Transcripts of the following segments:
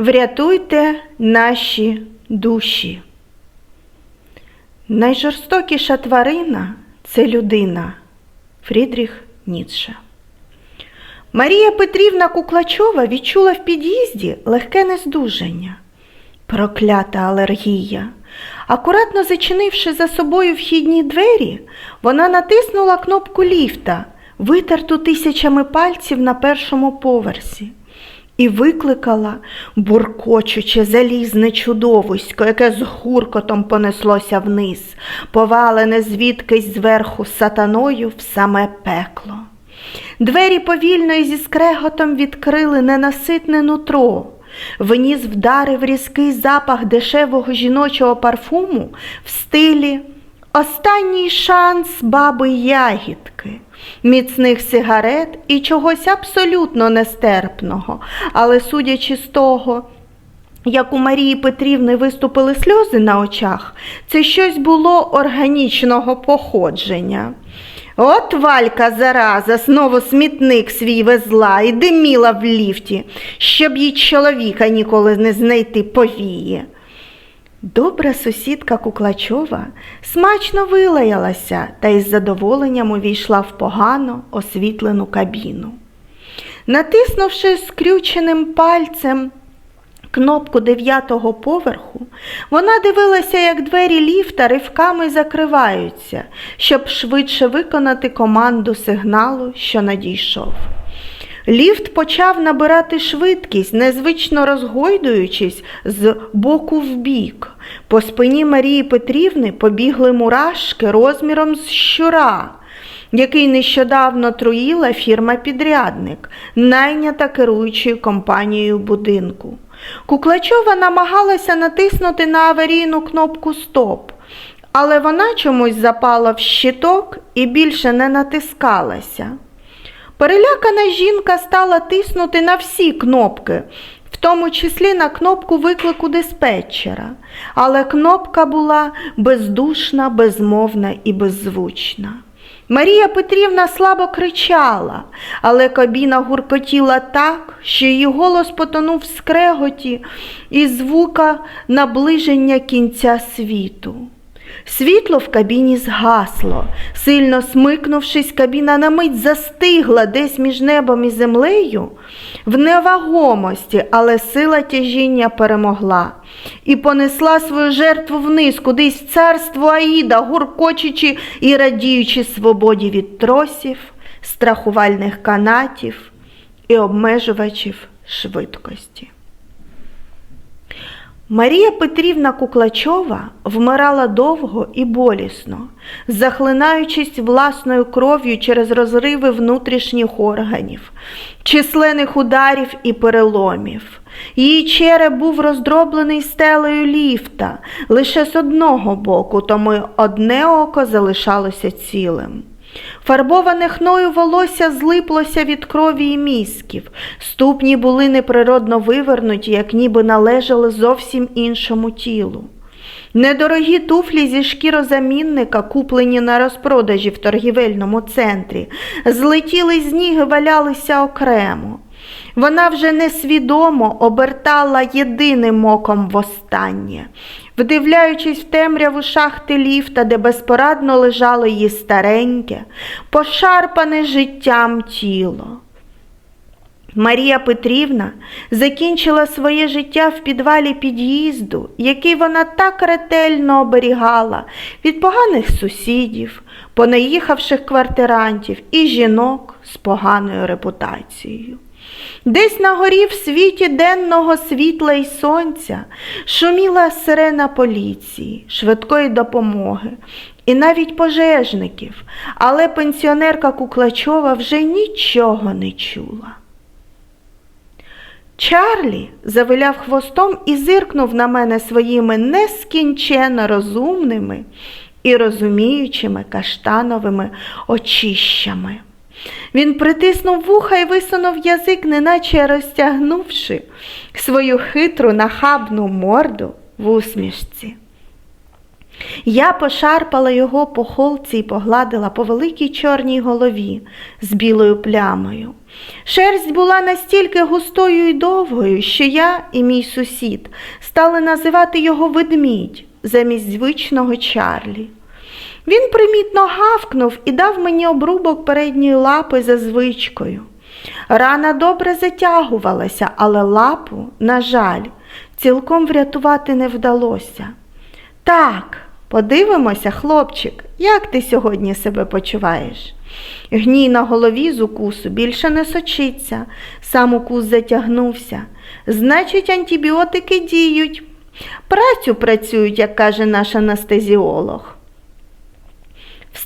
Врятуйте наші душі. Найжорстокіша тварина це людина. Фрідріх Ніцше. Марія Петрівна Куклачова відчула в під'їзді легке нездужання. Проклята алергія. Акуратно зачинивши за собою вхідні двері, вона натиснула кнопку ліфта, витерту тисячами пальців на першому поверсі, і викликала буркочуче залізне чудовисько, яке з гуркотом понеслося вниз, повалене звідкись зверху сатаною в саме пекло. Двері повільно і зі скреготом відкрили ненаситне нутро. Вніс вдарив різкий запах дешевого жіночого парфуму в стилі Останній шанс баби ягідки, міцних сигарет і чогось абсолютно нестерпного, але судячи з того, як у Марії Петрівни виступили сльози на очах, це щось було органічного походження. От Валька зараза знову смітник свій везла і диміла в ліфті, щоб їй чоловіка ніколи не знайти повіє. Добра сусідка Куклачова смачно вилаялася та із задоволенням увійшла в погано освітлену кабіну. Натиснувши скрюченим пальцем кнопку дев'ятого поверху, вона дивилася, як двері ліфта ривками закриваються, щоб швидше виконати команду сигналу, що надійшов. Ліфт почав набирати швидкість, незвично розгойдуючись з боку в бік. По спині Марії Петрівни побігли мурашки розміром з щура, який нещодавно труїла фірма-підрядник, найнята керуючою компанією будинку. Куклачова намагалася натиснути на аварійну кнопку Стоп, але вона чомусь запала в щиток і більше не натискалася. Перелякана жінка стала тиснути на всі кнопки, в тому числі на кнопку виклику диспетчера, але кнопка була бездушна, безмовна і беззвучна. Марія Петрівна слабо кричала, але кабіна гуркотіла так, що її голос потонув в скреготі і звука наближення кінця світу. Світло в кабіні згасло. Сильно смикнувшись, кабіна на мить застигла десь між небом і землею в невагомості, але сила тяжіння перемогла і понесла свою жертву вниз, кудись в царство Аїда, гуркочучи і радіючи свободі від тросів, страхувальних канатів і обмежувачів швидкості. Марія Петрівна Куклачова вмирала довго і болісно, захлинаючись власною кров'ю через розриви внутрішніх органів, численних ударів і переломів. Її череп був роздроблений стелею ліфта лише з одного боку, тому одне око залишалося цілим. Фарбоване хною волосся злиплося від крові і мізків, ступні були неприродно вивернуті, як ніби належали зовсім іншому тілу. Недорогі туфлі зі шкірозамінника, куплені на розпродажі в торгівельному центрі, злетіли з ніг і валялися окремо. Вона вже несвідомо обертала єдиним оком востаннє, вдивляючись в темряву шахти ліфта, де безпорадно лежало її стареньке, пошарпане життям тіло. Марія Петрівна закінчила своє життя в підвалі під'їзду, який вона так ретельно оберігала від поганих сусідів, понаїхавших квартирантів і жінок з поганою репутацією. Десь на горі в світі денного світла й сонця шуміла сирена поліції, швидкої допомоги і навіть пожежників, але пенсіонерка Куклачова вже нічого не чула. Чарлі завиляв хвостом і зиркнув на мене своїми нескінченно розумними і розуміючими каштановими очищами. Він притиснув вуха і висунув язик, неначе розтягнувши свою хитру нахабну морду в усмішці. Я пошарпала його по холці і погладила по великій чорній голові з білою плямою. Шерсть була настільки густою і довгою, що я і мій сусід стали називати його ведмідь замість звичного Чарлі. Він примітно гавкнув і дав мені обрубок передньої лапи за звичкою. Рана добре затягувалася, але лапу, на жаль, цілком врятувати не вдалося. Так, подивимося, хлопчик, як ти сьогодні себе почуваєш? Гній на голові з укусу більше не сочиться, сам укус затягнувся. Значить, антибіотики діють. Працю працюють, як каже наш анестезіолог.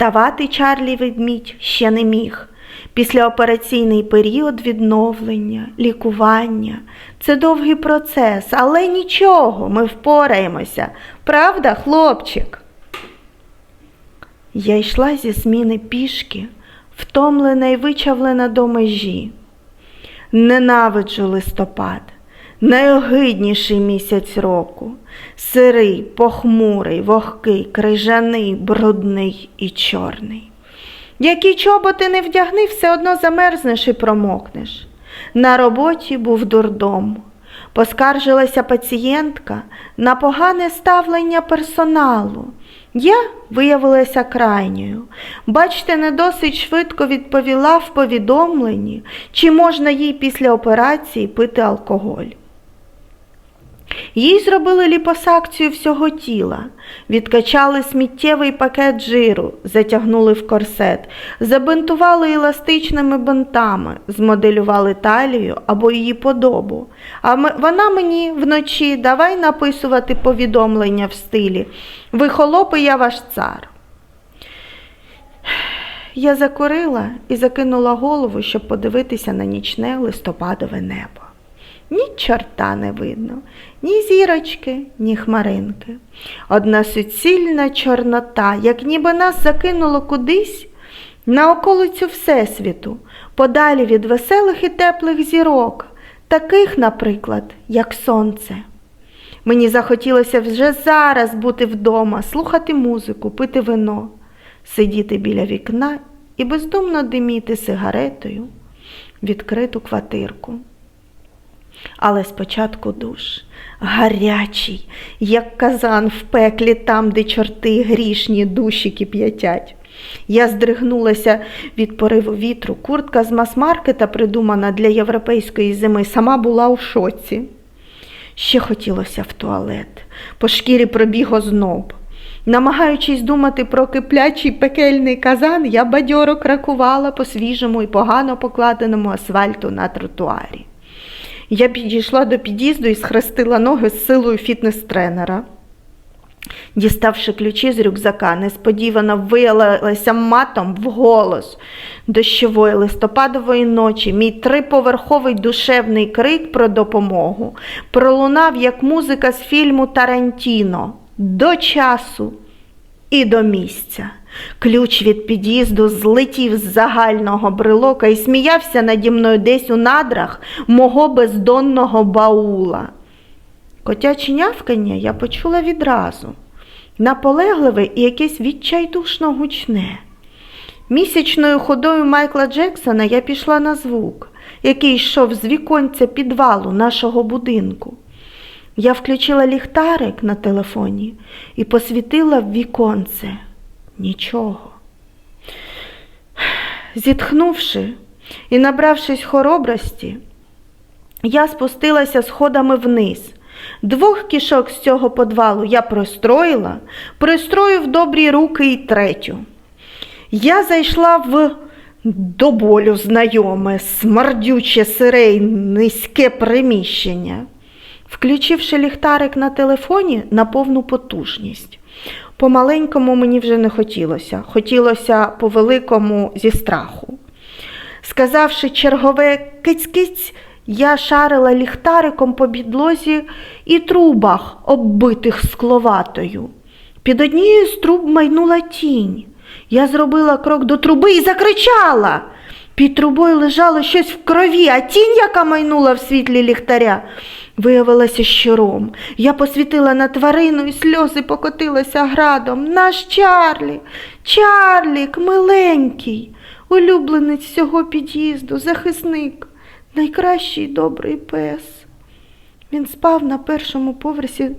Вставати Чарлі ведмідь ще не міг. Післяопераційний період відновлення, лікування це довгий процес, але нічого, ми впораємося. Правда, хлопчик? Я йшла зі зміни пішки, втомлена і вичавлена до межі. Ненавиджу листопад, найогидніший місяць року, сирий, похмурий, вогкий, крижаний, брудний і чорний. Які чоботи не вдягни, все одно замерзнеш і промокнеш. На роботі був дурдом. Поскаржилася пацієнтка на погане ставлення персоналу. Я виявилася крайньою. Бачте, не досить швидко відповіла в повідомленні, чи можна їй після операції пити алкоголь. Їй зробили ліпосакцію всього тіла, відкачали сміттєвий пакет жиру, затягнули в корсет, забинтували еластичними бинтами, змоделювали талію або її подобу. А вона мені вночі давай написувати повідомлення в стилі Ви холопи, я ваш цар. Я закурила і закинула голову, щоб подивитися на нічне листопадове небо. Ні чорта не видно, ні зірочки, ні хмаринки. Одна суцільна чорнота, як ніби нас закинуло кудись на околицю Всесвіту, подалі від веселих і теплих зірок, таких, наприклад, як сонце. Мені захотілося вже зараз бути вдома, слухати музику, пити вино, сидіти біля вікна і бездумно диміти сигаретою відкриту квартирку. Але спочатку душ, гарячий, як казан в пеклі там, де чорти грішні душі кип'ятять. Я здригнулася від пориву вітру. Куртка з мас-маркета, придумана для європейської зими, сама була у шоці. Ще хотілося в туалет, по шкірі пробіг озноб. Намагаючись думати про киплячий пекельний казан, я бадьоро кракувала по свіжому і погано покладеному асфальту на тротуарі. Я підійшла до під'їзду і схрестила ноги з силою фітнес-тренера. Діставши ключі з рюкзака, несподівано виялилася матом в голос дощової листопадової ночі. Мій триповерховий душевний крик про допомогу пролунав як музика з фільму Тарантіно до часу і до місця. Ключ від під'їзду злетів з загального брелока і сміявся наді мною десь у надрах мого бездонного баула. Котяче нявкання я почула відразу, наполегливе і якесь відчайдушно гучне. Місячною ходою Майкла Джексона я пішла на звук, який йшов з віконця підвалу нашого будинку. Я включила ліхтарик на телефоні і посвітила в віконце. Нічого. Зітхнувши і набравшись хоробрості, я спустилася сходами вниз. Двох кішок з цього подвалу я пристроїла, пристрою в добрі руки і третю. Я зайшла в до болю знайоме, смердюче сире й низьке приміщення, включивши ліхтарик на телефоні на повну потужність. По-маленькому мені вже не хотілося, хотілося по-великому зі страху. Сказавши чергове киць-киць, я шарила ліхтариком по підлозі і трубах, оббитих скловатою. Під однією з труб майнула тінь. Я зробила крок до труби і закричала. Під трубою лежало щось в крові, а тінь, яка майнула в світлі ліхтаря, виявилася щуром. Я посвітила на тварину і сльози покотилися градом. Наш Чарлі, Чарлік, миленький. улюбленець всього під'їзду, захисник, найкращий добрий пес. Він спав на першому поверсі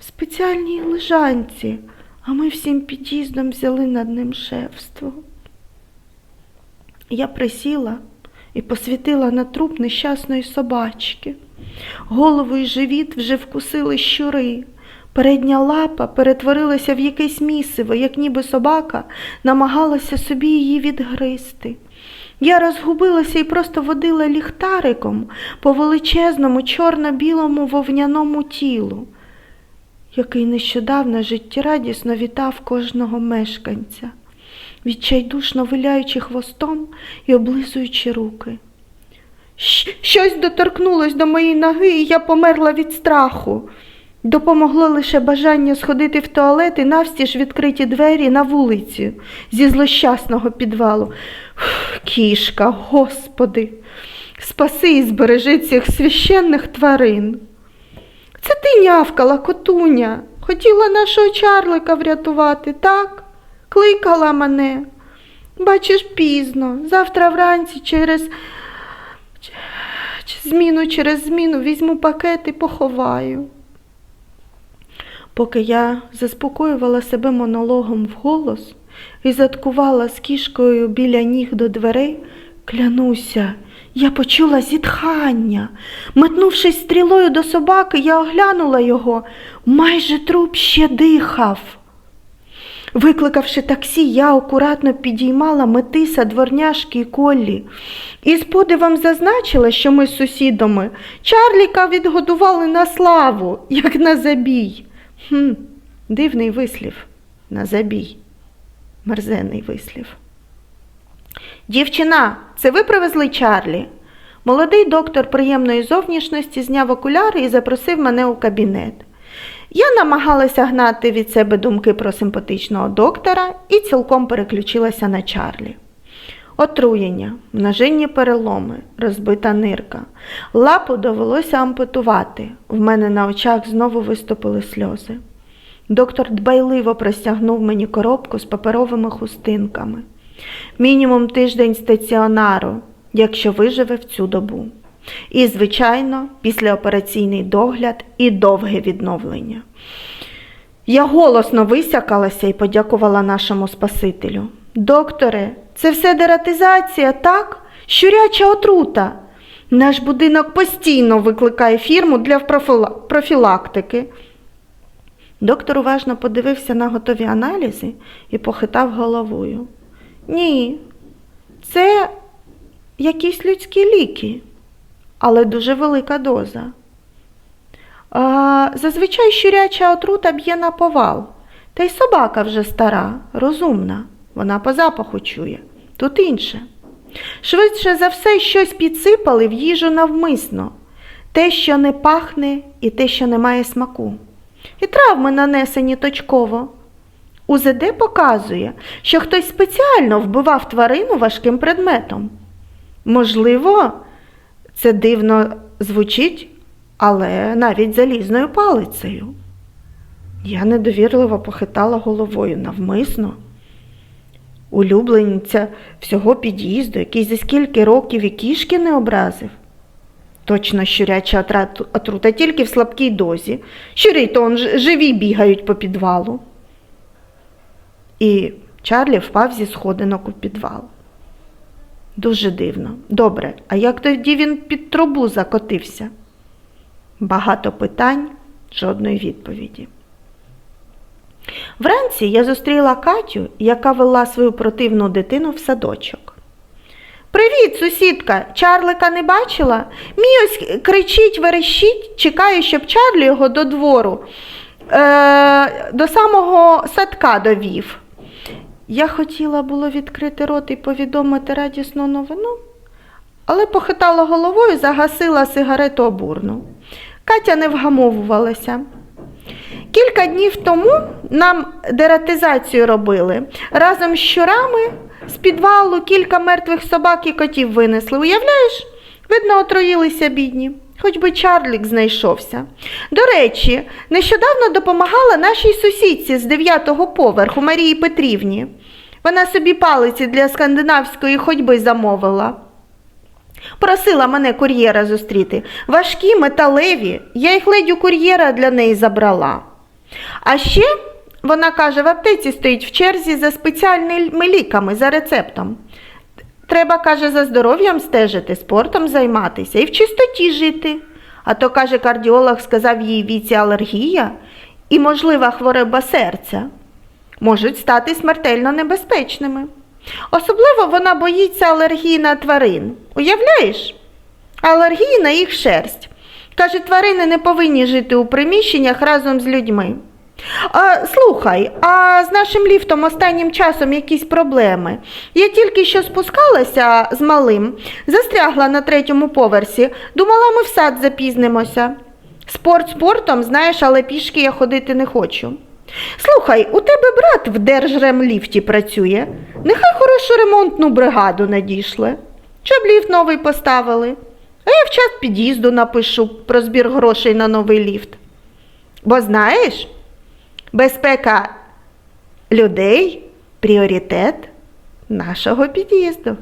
в спеціальній лежанці, а ми всім під'їздом взяли над ним шефство. Я присіла і посвітила на труп нещасної собачки. Голову і живіт вже вкусили щури. Передня лапа перетворилася в якесь місиво, як ніби собака намагалася собі її відгризти. Я розгубилася і просто водила ліхтариком по величезному чорно-білому вовняному тілу, який нещодавно життєрадісно вітав кожного мешканця, відчайдушно виляючи хвостом і облизуючи руки. Щось доторкнулось до моєї ноги, і я померла від страху. Допомогло лише бажання сходити в туалет і навстіж відкриті двері на вулицю зі злощасного підвалу. Кішка, господи, спаси і збережи цих священних тварин. Це ти нявкала, котуня. Хотіла нашого чарлика врятувати, так? Кликала мене. Бачиш, пізно. Завтра вранці через зміну через зміну візьму пакет і поховаю. Поки я заспокоювала себе монологом вголос і заткувала з кішкою біля ніг до дверей, клянуся, я почула зітхання. Метнувшись стрілою до собаки, я оглянула його. Майже труп ще дихав. Викликавши таксі, я акуратно підіймала метиса дворняшки і Коллі і з подивом зазначила, що ми з сусідами Чарліка відгодували на славу, як на забій. Хм, дивний вислів на забій. Мерзенний вислів. Дівчина, це ви привезли Чарлі? Молодий доктор приємної зовнішності зняв окуляри і запросив мене у кабінет. Я намагалася гнати від себе думки про симпатичного доктора і цілком переключилася на Чарлі. Отруєння, множинні переломи, розбита нирка. Лапу довелося ампутувати. В мене на очах знову виступили сльози. Доктор дбайливо простягнув мені коробку з паперовими хустинками. Мінімум тиждень стаціонару, якщо виживе в цю добу. І, звичайно, післяопераційний догляд і довге відновлення. Я голосно висякалася і подякувала нашому Спасителю. Докторе, це все дератизація, так? Щуряча отрута. Наш будинок постійно викликає фірму для профілактики. Доктор уважно подивився на готові аналізи і похитав головою. Ні, це якісь людські ліки, але дуже велика доза. А, зазвичай щуряча отрута б'є на повал. Та й собака вже стара, розумна, вона по запаху чує. Тут інше. Швидше за все, щось підсипали в їжу навмисно. Те, що не пахне, і те, що не має смаку. І травми нанесені точково. УЗД показує, що хтось спеціально вбивав тварину важким предметом. Можливо, це дивно звучить, але навіть залізною палицею. Я недовірливо похитала головою навмисно. Улюбленця всього під'їзду, який за скільки років і кішки не образив. Точно щуряча отрута тільки в слабкій дозі. Щурі то он живі бігають по підвалу. І Чарлі впав зі сходинок у підвал. Дуже дивно. Добре, а як тоді він під трубу закотився? Багато питань, жодної відповіді. Вранці я зустріла Катю, яка вела свою противну дитину в садочок. Привіт, сусідка! Чарлика не бачила? Мій ось кричить, верещить, чекає, щоб Чарлі його до двору, е, до самого садка довів. Я хотіла було відкрити рот і повідомити радісну новину, але похитала головою, загасила сигарету обурну. Катя не вгамовувалася. Кілька днів тому нам дератизацію робили. Разом з щурами з підвалу кілька мертвих собак і котів винесли. Уявляєш? Видно, отруїлися бідні. Хоч би Чарлік знайшовся. До речі, нещодавно допомагала нашій сусідці з дев'ятого поверху Марії Петрівні. Вона собі палиці для скандинавської ходьби замовила. Просила мене кур'єра зустріти. Важкі, металеві. Я їх ледь у кур'єра для неї забрала. А ще, вона каже, в аптеці стоїть в черзі за спеціальними ліками, за рецептом. Треба, каже, за здоров'ям стежити, спортом займатися і в чистоті жити. А то, каже, кардіолог сказав їй віці алергія і можлива хвороба серця можуть стати смертельно небезпечними. Особливо вона боїться алергії на тварин. Уявляєш? Алергії на їх шерсть. Каже, тварини не повинні жити у приміщеннях разом з людьми. А, слухай, а з нашим ліфтом останнім часом якісь проблеми. Я тільки що спускалася з малим, застрягла на третьому поверсі, думала, ми в сад запізнимося. Спорт спортом, знаєш, але пішки я ходити не хочу. Слухай, у тебе брат в держремліфті працює. Нехай хорошу ремонтну бригаду надійшли, щоб ліфт новий поставили. А я в час під'їзду напишу про збір грошей на новий ліфт. Бо знаєш, безпека людей пріоритет нашого під'їзду.